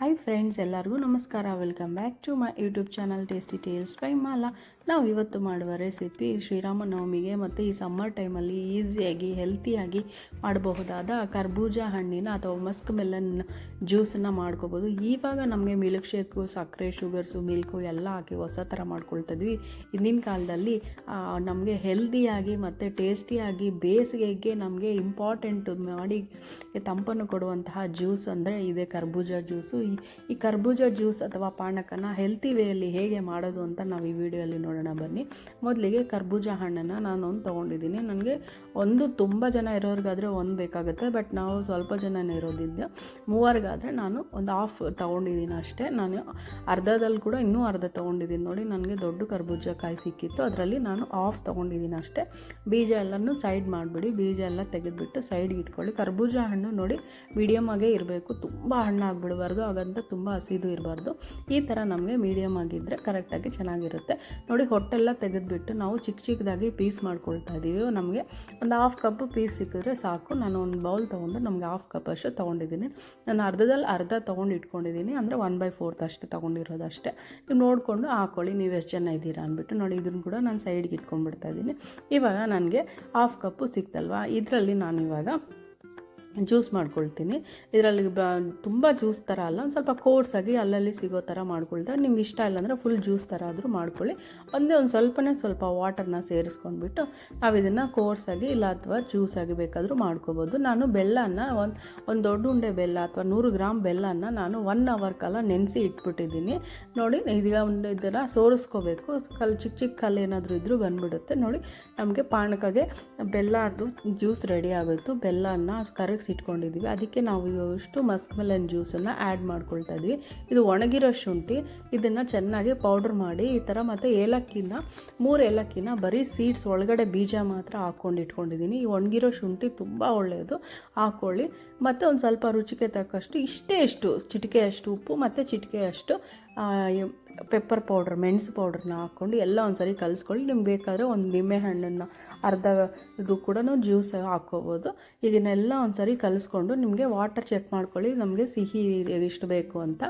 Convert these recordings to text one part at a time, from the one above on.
Hi friends ಎಲ್ಲರಿಗೂ ನಮಸ್ಕಾರ. Welcome back to my YouTube channel tasty tales by Mala ನಾವು ಇವತ್ತು ಮಾಡುವ ರೆಸಿಪಿ ಶ್ರೀರಾಮನವಮಿಗೆ ಮತ್ತು ಈ ಸಮ್ಮರ್ ಟೈಮಲ್ಲಿ ಈಸಿಯಾಗಿ ಹೆಲ್ತಿಯಾಗಿ ಮಾಡಬಹುದಾದ ಕರ್ಬೂಜ ಹಣ್ಣಿನ ಅಥವಾ ಮಸ್ಕ್ ಮೆಲನ್ ಜ್ಯೂಸನ್ನು ಮಾಡ್ಕೋಬೋದು. ಇವಾಗ ನಮಗೆ ಮಿಲ್ಕ್ ಶೇಕು ಸಕ್ಕರೆ ಶುಗರ್ಸು ಮಿಲ್ಕು ಎಲ್ಲ ಹಾಕಿ ಹೊಸ ಥರ ಮಾಡ್ಕೊಳ್ತಿದ್ವಿ. ಹಿಂದಿನ ಕಾಲದಲ್ಲಿ ನಮಗೆ ಹೆಲ್ದಿಯಾಗಿ ಮತ್ತು ಟೇಸ್ಟಿಯಾಗಿ ಬೇಸಿಗೆಗೆ ನಮಗೆ ಇಂಪಾರ್ಟೆಂಟ್ ಮಾಡಿ, ತಂಪನ್ನು ಕೊಡುವಂತಹ ಜ್ಯೂಸ್ ಅಂದರೆ ಇದೆ ಕರ್ಬೂಜ ಜ್ಯೂಸು ಈ ಈ ಕರ್ಬೂಜ ಜ್ಯೂಸ್ ಅಥವಾ ಪಾನಕನ ಹೆಲ್ತಿ ವೇಯಲ್ಲಿ ಹೇಗೆ ಮಾಡೋದು ಅಂತ ನಾವು ಈ ವಿಡಿಯೋಲಿ ನೋಡೋಣ ಬನ್ನಿ. ಮೊದಲಿಗೆ ಕರ್ಬೂಜ ಹಣ್ಣನ್ನು ನಾನು ಒಂದು ತೊಗೊಂಡಿದ್ದೀನಿ. ನನಗೆ ಒಂದು ತುಂಬ ಜನ ಇರೋರಿಗಾದರೆ ಒಂದು ಬೇಕಾಗುತ್ತೆ. ಬಟ್ ನಾವು ಸ್ವಲ್ಪ ಜನನೇ ಇರೋದಿದ್ದೆ, ಮೂವರಿಗಾದರೆ ನಾನು ಒಂದು ಹಾಫ್ ತೊಗೊಂಡಿದ್ದೀನಿ ಅಷ್ಟೇ. ನಾನು ಅರ್ಧದಲ್ಲಿ ಕೂಡ ಇನ್ನೂ ಅರ್ಧ ತೊಗೊಂಡಿದ್ದೀನಿ ನೋಡಿ, ನನಗೆ ದೊಡ್ಡ ಕರ್ಬೂಜ ಕಾಯಿ ಸಿಕ್ಕಿತ್ತು. ಅದರಲ್ಲಿ ನಾನು ಆಫ್ ತೊಗೊಂಡಿದ್ದೀನಿ ಅಷ್ಟೇ. ಬೀಜ ಎಲ್ಲನೂ ಸೈಡ್ ಮಾಡಿಬಿಡಿ. ಬೀಜ ಎಲ್ಲ ತೆಗೆದುಬಿಟ್ಟು ಸೈಡ್ಗೆ ಇಟ್ಕೊಳ್ಳಿ. ಕರ್ಬೂಜ ಹಣ್ಣು ನೋಡಿ ಮೀಡಿಯಮ್ ಆಗೇ ಇರಬೇಕು. ತುಂಬ ಹಣ್ಣು ಆಗಿಬಿಡಬಾರ್ದು ಹಾಗಂತ ತುಂಬ ಹಸಿದು ಇರಬಾರ್ದು. ಈ ಥರ ನಮಗೆ ಮೀಡಿಯಮ್ ಆಗಿದ್ದರೆ ಕರೆಕ್ಟಾಗಿ ಚೆನ್ನಾಗಿರುತ್ತೆ. ನೋಡಿ, ಹೊಟ್ಟೆಲ್ಲ ತೆಗೆದುಬಿಟ್ಟು ನಾವು ಚಿಕ್ಕ ಚಿಕ್ಕದಾಗಿ ಪೀಸ್ ಮಾಡ್ಕೊಳ್ತಾ ಇದ್ದೀವಿ ನಮಗೆ ಒಂದು ಹಾಫ್ ಕಪ್ ಪೀಸ್ ಸಿಕ್ಕಿದ್ರೆ ಸಾಕು. ನಾನು ಒಂದು ಬೌಲ್ ತೊಗೊಂಡು ನಮಗೆ ಹಾಫ್ ಕಪ್ ಅಷ್ಟು ತೊಗೊಂಡಿದ್ದೀನಿ. ನಾನು ಅರ್ಧದಲ್ಲಿ ಅರ್ಧ ತೊಗೊಂಡು ಇಟ್ಕೊಂಡಿದ್ದೀನಿ. ಅಂದರೆ ಒನ್ ಬೈ ಫೋರ್ತ್ ಅಷ್ಟು ತೊಗೊಂಡಿರೋದು ಅಷ್ಟೇ ನೀವು ನೋಡಿಕೊಂಡು ಹಾಕೊಳ್ಳಿ. ನೀವು ಎಷ್ಟು ಜನ ಇದ್ದೀರಾ ಅಂದ್ಬಿಟ್ಟು ನೋಡಿ, ಇದನ್ನು ಕೂಡ ನಾನು ಸೈಡ್ಗೆ ಇಟ್ಕೊಂಡ್ಬಿಡ್ತಾ ಇದ್ದೀನಿ ಇವಾಗ ನನಗೆ ಹಾಫ್ ಕಪ್ಪು ಸಿಕ್ತಲ್ವಾ? ಇದರಲ್ಲಿ ನಾನು ಇವಾಗ ಜ್ಯೂಸ್ ಮಾಡ್ಕೊಳ್ತೀನಿ. ಇದರಲ್ಲಿ ಬ, ತುಂಬ ಜ್ಯೂಸ್ ಥರ ಅಲ್ಲ, ಒಂದು ಸ್ವಲ್ಪ ಕೋರ್ಸಾಗಿ ಅಲ್ಲಲ್ಲಿ ಸಿಗೋ ಥರ ಮಾಡ್ಕೊಳ್ತಾ ನಿಮ್ಗೆ ಇಷ್ಟ ಇಲ್ಲ ಅಂದರೆ ಫುಲ್ ಜ್ಯೂಸ್ ಥರ ಆದರೂ ಮಾಡ್ಕೊಳ್ಳಿ. ಒಂದೇ ಒಂದು ಸ್ವಲ್ಪನೇ ಸ್ವಲ್ಪ ವಾಟರ್ನ ಸೇರಿಸ್ಕೊಂಡ್ಬಿಟ್ಟು ನಾವು ಇದನ್ನು ಕೋರ್ಸಾಗಿ ಇಲ್ಲ ಅಥವಾ ಜ್ಯೂಸಾಗಿ ಬೇಕಾದರೂ ಮಾಡ್ಕೋಬೋದು. ನಾನು ಬೆಲ್ಲನ ಒಂದು ಒಂದು ದೊಡ್ಡ ಉಂಡೆ ಬೆಲ್ಲ ಅಥವಾ ನೂರು ಗ್ರಾಮ್ ಬೆಲ್ಲನ ನಾನು ಒನ್ ಅವರ್ ಕಾಲ ನೆನೆಸಿ ಇಟ್ಬಿಟ್ಟಿದ್ದೀನಿ. ನೋಡಿ, ಇದೀಗ ಒಂದು ಇದನ್ನು ಸೋರಿಸ್ಕೋಬೇಕು. ಕಲ್ಲು ಚಿಕ್ಕ ಚಿಕ್ಕ ಕಲ್ಲು ಏನಾದರೂ ಇದ್ದರೂ ಬಂದುಬಿಡುತ್ತೆ. ನೋಡಿ, ನಮಗೆ ಪಾನಕಗೆ ಬೆಲ್ಲ ಅದು ಜ್ಯೂಸ್ ರೆಡಿ ಆಗೋಯ್ತು. ಬೆಲ್ಲನ ಕರಗಿಸಿ ಇಟ್ಕೊಂಡಿದ್ದೀವಿ. ಅದಕ್ಕೆ ನಾವು ಇಷ್ಟು ಮಸ್ಕ್ ಮೆಲನ್ ಜ್ಯೂಸನ್ನು ಆ್ಯಡ್ ಮಾಡ್ಕೊಳ್ತಾ ಇದ್ವಿ ಇದು ಒಣಗಿರೋ ಶುಂಠಿ, ಇದನ್ನು ಚೆನ್ನಾಗಿ ಪೌಡ್ರ್ ಮಾಡಿ ಈ ಥರ ಮತ್ತು ಏಲಕ್ಕಿನ, ಮೂರು ಏಲಕ್ಕಿನ ಬರೀ ಸೀಡ್ಸ್ ಒಳಗಡೆ ಬೀಜ ಮಾತ್ರ ಹಾಕ್ಕೊಂಡು ಇಟ್ಕೊಂಡಿದ್ದೀನಿ. ಈ ಒಣಗಿರೋ ಶುಂಠಿ ತುಂಬ ಒಳ್ಳೆಯದು. ಹಾಕ್ಕೊಳ್ಳಿ ಮತ್ತು ಒಂದು ಸ್ವಲ್ಪ ರುಚಿಗೆ ತಕ್ಕಷ್ಟು, ಇಷ್ಟೇ ಇಷ್ಟು, ಚಿಟಿಕೆಯಷ್ಟು ಉಪ್ಪು ಮತ್ತು ಚಿಟಿಕೆಯಷ್ಟು ಪೆಪ್ಪರ್ ಪೌಡ್ರ್ ಮೆಣಸು ಪೌಡ್ರನ್ನ ಹಾಕ್ಕೊಂಡು ಎಲ್ಲ ಒಂದು ಸರಿ ಕಲಿಸ್ಕೊಳ್ಳಿ. ನಿಮ್ಗೆ ಬೇಕಾದರೆ ಒಂದು ನಿಂಬೆ ಹಣ್ಣನ್ನು ಅರ್ಧ ಇದು ಕೂಡ ಜ್ಯೂಸ್ ಹಾಕ್ಕೋಬೋದು. ಇದನ್ನೆಲ್ಲ ಒಂದು ಸರಿ ಕಲಿಸ್ಕೊಂಡು ನಿಮಗೆ ವಾಟರ್ ಚೆಕ್ ಮಾಡ್ಕೊಳ್ಳಿ, ನಮಗೆ ಸಿಹಿ ಎಷ್ಟು ಬೇಕು ಅಂತ.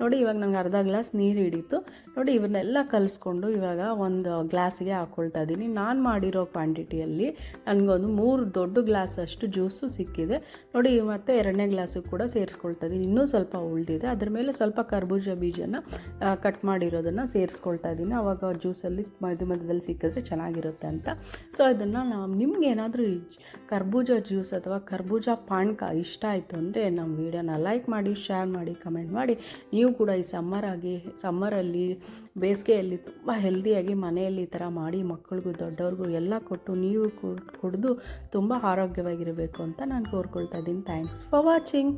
ನೋಡಿ, ಇವಾಗ ನಂಗೆ ಅರ್ಧ ಗ್ಲಾಸ್ ನೀರು ಹಿಡಿತು. ನೋಡಿ, ಇವನ್ನೆಲ್ಲ ಕಲಿಸ್ಕೊಂಡು ಇವಾಗ ಒಂದು ಗ್ಲಾಸಿಗೆ ಹಾಕ್ಕೊಳ್ತಾ ಇದ್ದೀನಿ ನಾನು ಮಾಡಿರೋ ಕ್ವಾಂಟಿಟಿಯಲ್ಲಿ ನನಗೊಂದು ಮೂರು ದೊಡ್ಡ ಗ್ಲಾಸ್ ಅಷ್ಟು ಜ್ಯೂಸು ಸಿಕ್ಕಿದೆ. ನೋಡಿ, ಮತ್ತು ಎರಡನೇ ಗ್ಲಾಸು ಕೂಡ ಸೇರಿಸ್ಕೊಳ್ತಾ ಇದ್ದೀನಿ ಇನ್ನೂ ಸ್ವಲ್ಪ ಉಳಿದಿದೆ. ಅದ್ರ ಮೇಲೆ ಸ್ವಲ್ಪ ಕರ್ಬೂಜ ಬೀಜನ ಕಟ್ ಮಾಡಿರೋದನ್ನು ಸೇರಿಸ್ಕೊಳ್ತಾ ಇದ್ದೀನಿ ಆವಾಗ ಜ್ಯೂಸಲ್ಲಿ ಮಧ್ಯ ಮಧ್ಯದಲ್ಲಿ ಸಿಕ್ಕಿದ್ರೆ ಚೆನ್ನಾಗಿರುತ್ತೆ ಅಂತ. ಸೊ ಅದನ್ನು ನಾವು ನಿಮ್ಗೆ ಏನಾದರೂ ಕರ್ಬೂಜ ಜ್ಯೂಸ್ ಅಥವಾ ಕರ್ಬೂಜ ಪಾನಕ ಇಷ್ಟ ಆಯಿತು ಅಂದರೆ ನಮ್ಮ ವೀಡಿಯೋನ ಲೈಕ್ ಮಾಡಿ ಶೇರ್ ಮಾಡಿ ಕಮೆಂಟ್ ಮಾಡಿ. ನೀವು ಕೂಡ ಈ ಸಮ್ಮರಾಗಿ ಸಮ್ಮರಲ್ಲಿ ಬೇಸಿಗೆಯಲ್ಲಿ ತುಂಬ ಹೆಲ್ದಿಯಾಗಿ ಮನೆಯಲ್ಲಿ ಈ ಥರ ಮಾಡಿ ಮಕ್ಕಳಿಗೂ, ದೊಡ್ಡವ್ರಿಗೂ ಎಲ್ಲ ಕೊಟ್ಟು ನೀವು ಕುಡಿದು ತುಂಬ ಆರೋಗ್ಯವಾಗಿರಬೇಕು ಅಂತ ನಾನು ಕೋರ್ಕೊಳ್ತಾ ಇದ್ದೀನಿ ಥ್ಯಾಂಕ್ಸ್ ಫಾರ್ ವಾಚಿಂಗ್